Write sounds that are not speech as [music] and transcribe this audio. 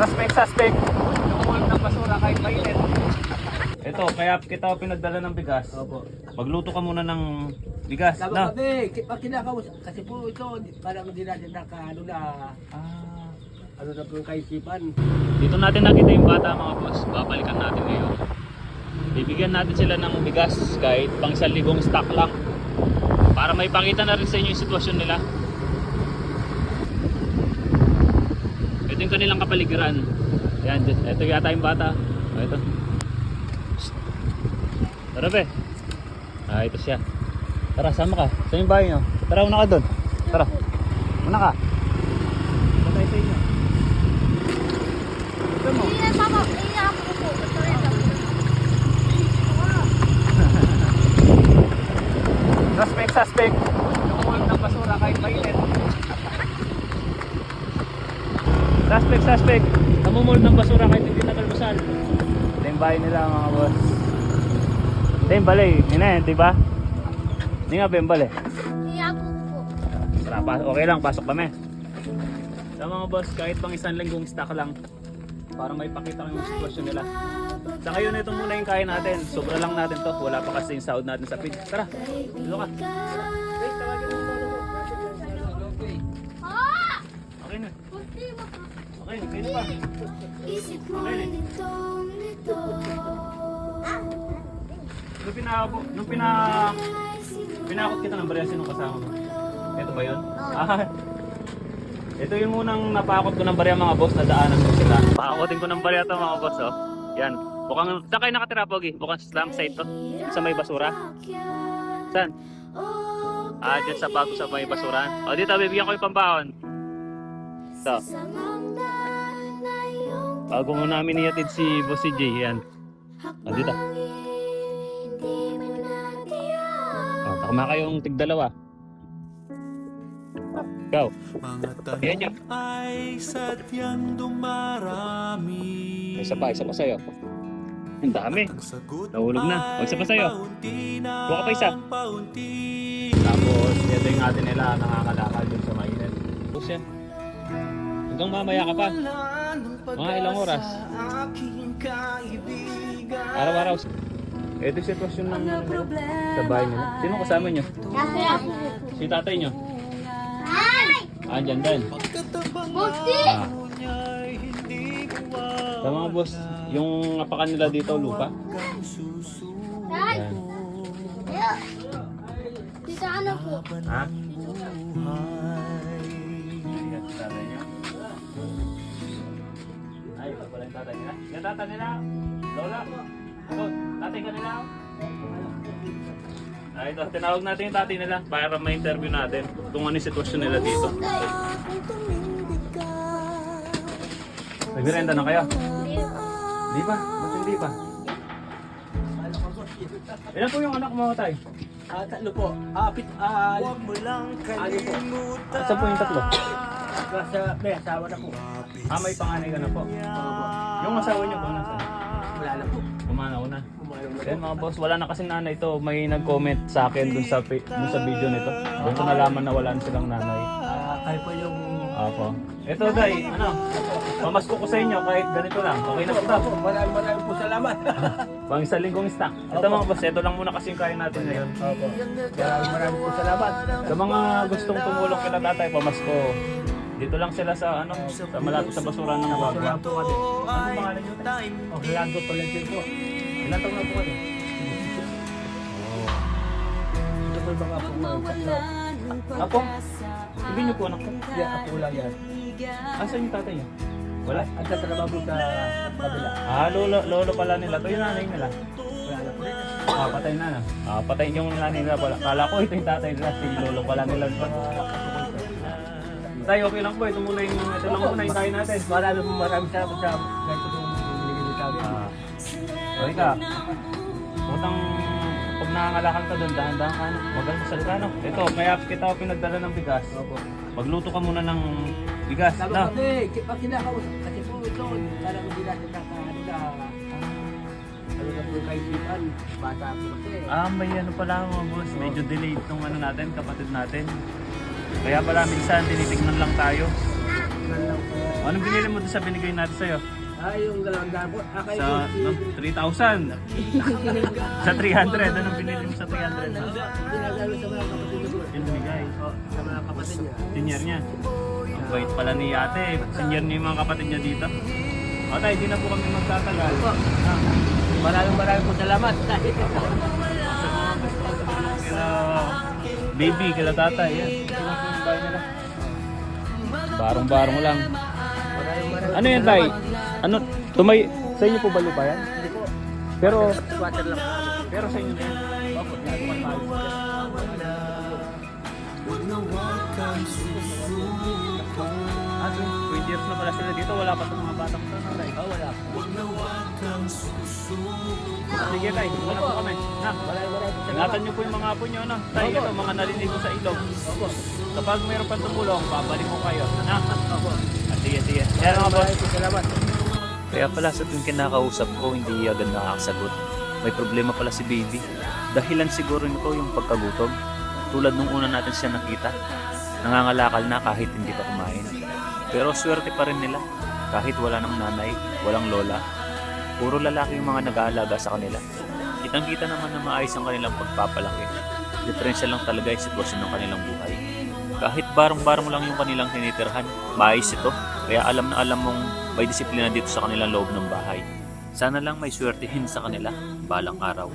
Suspect, suspect. Lumulog ng basura kahit mainit. Ito, kaya kita pinagdala ng bigas. Opo. Magluto ka muna ng bigas. Sabi Na. kami, pag kinakausap, kasi po ito, parang hindi natin naka, ano na, Ah. ano na po yung kaisipan. Dito natin nakita yung bata mga boss. Babalikan natin ngayon. Bibigyan natin sila ng bigas kahit pang isang libong stock lang. Para may pakita na rin sa inyo yung sitwasyon nila. Ito yung kanilang kapaligiran. Yan, ito yata yung bata. Oh, ito. Tara be. Ah, ito siya. Tara, sama ka. Sa yung bahay nyo. Tara, una ka doon. Tara. Una ka. Patay sa inyo. Ito mo. [laughs] Suspect, suspect. Lumulog ng basura kahit mainit. Suspect. Namumulog ng basura kahit hindi nagalmusal. Ito yung bahay nila mga boss. Ito yung balay. Yun na yun, di ba? Hindi nga ba yung balay? Iyan ako po. Tara, okay lang, pasok kami. Sa mga boss, kahit pang isang linggong stock lang, para may pakita ko yung sitwasyon nila. Sa ngayon, ito muna yung kain natin. Sobra lang natin to. Wala pa kasi yung sahod natin sa feed. Tara, dito ka. Okay na. Kunti mo pa. Okay na, pwede pa. Isip mo Okay na. nitong nito. Nung pina, nung pina, pinakot kita ng barya, sino kasama mo? Ito ba yun? Ah, ito yung unang napakot ko ng barya mga boss, nadaanan ko sila. Pakakotin ko ng barya to mga boss, oh. Yan. Mukhang, saan kayo nakatira, Pogi? Mukhang slum site to. Sa may basura. Saan? Ah, dyan sa bago sa may basura. O, dito, bibigyan ko yung pambaon. Ito. Bago mo namin iatid si Boss CJ, yan. O, dito. O, takma kayong tigdalawa. O, Ikaw. Yan niya. ay sadyang dumarami. Isa pa, isa pa sa'yo. Ang dami. Nahulog na. O, isa pa sa'yo. Buka pa isa. Tapos, ito yung atin nila nakakalakad dun sa mainit. Tapos yan. Hanggang mamaya ka pa. Mga ilang oras. Araw-araw. Ito yung sitwasyon ng sa bahay nila. Sino kasama nyo? Kasi ako. Si tatay nyo? Ay! Andyan din. Buti! Ah. Sa mga boss, yung apakan nila dito, lupa. Ay! Ayo. Tita ano po? Ha? Ayan, si tatay niya. Pala yung tatay nila. Yung tatay nila, Lola. Ito, tatay ka nila. Ay, ito, tinawag natin yung tatay nila para ma-interview natin kung ano yung sitwasyon nila dito. Nagmirenda na kayo? Hindi pa? Ba't hindi pa? Ilan po yung anak mo, tay? Ah, tatlo po. Ah, pit, ah, Huwag mo lang kalimutan. Saan po yung tatlo? Nasa, may asawa na po. Ah, may panganay ka na po. Yung asawa niyo po nasaan? Wala na po. Pumanaw na. Yan mga boss, wala na kasi nanay ito. May nag-comment sa akin dun sa, pi- dun sa video nito. Doon ko nalaman na wala na silang nanay. Ah, kayo po yung... Apo. Ito day, ano, pamasko ko sa inyo kahit ganito lang. Okay na po Opo, maraming maraming po salamat. [laughs] Pang isang linggong stock. Ito mga boss, ito lang muna kasi yung kaya natin ngayon. Opo. Maraming maraming po salamat. Sa mga gustong tumulong kila tatay, pamasko. Dito lang sila sa ano, sa malapit sa basura ng Wagwa. Ano pangalan nyo? Orlando Tolentino po. Ilan taon na po kayo? Ito po yung mga po ngayon. Tatlo. Apo? Hindi nyo po anak ko? Yan, ako lang yan. Asan yung tatay niyo? Wala. At tatrabaho sa kabila. Ah, lolo, lolo pala nila. Ito yung nanay nila. Ah, patay na na. Ah, patay yung nanay nila pala. Kala ko ito yung tatay nila. Si lolo pala nila. Tay, okay lang po. Ito muna yung, ito lang muna yung kain natin. Maraming po maraming salamat sa ganito yung binigay niyo sa amin. Ah. Okay ka. Putang pag nangangalakal ka doon, dahan-dahan ka, no? Magalmasal ka, no? Ito, kaya kita ako pinagdala ng bigas. Opo. Magluto ka muna ng bigas, Sabi kami, ki- pag kinakausap, kasi po ito, parang hindi natin ano na, ano na po kaisipan, bata po kasi. Ah, may ano pala mga boss, medyo delayed tong ano natin, kapatid natin. Kaya pala minsan tinitignan lang tayo. Anong binili mo doon sa binigay natin sa'yo? Ah, yung dalawang daan po. Ah, kayo Sa no, 3,000. [laughs] sa 300. Anong binili mo sa 300? Ginagalo sa mga kapatid po. Yung binigay. Oh, sa mga kapatid niya. Senior niya. Ang bait pala ni ate. Senior niya yung mga kapatid niya dito. O tayo, hindi na po kami magtatagal. Po. Maraming maraming po salamat. Kila [laughs] baby, kila tatay. Yan. Barong-barong lang. Ano yan, tay? Ano? Tumay... Sa inyo po ba lupa yan? Hindi po. Pero... Squatter lang. Pero sa inyo na yan. Ah, 20 years na pala sila dito. Wala pa itong mga batang to. no, tay? Ah, wala po. Sige, tay. Wala po kami. Na, Maraming maraming po salamat. ingatan niyo po yung mga apo niyo, no? Tay, Opo. ito, mga naliligo sa ilog. Opo. Kapag mayroon pang tumulong, babalik ko kayo. Na? Opo. Ah, sige, sige. Yan mga boss. Salamat. Kaya pala sa tuwing kinakausap ko, hindi agad nakakasagot. May problema pala si baby. Dahilan siguro nito yung pagkagutom. Tulad nung una natin siya nakita. Nangangalakal na kahit hindi pa kumain. Pero swerte pa rin nila. Kahit wala ng nanay, walang lola. Puro lalaki yung mga nag-aalaga sa kanila. Kitang-kita naman na maayos ang kanilang pagpapalaki. Diferensya lang talaga yung sitwasyon ng kanilang buhay. Kahit barong-barong lang yung kanilang tinitirhan, maayos ito. Kaya alam na alam mong may disiplina dito sa kanilang loob ng bahay. Sana lang may swertihin sa kanila balang araw.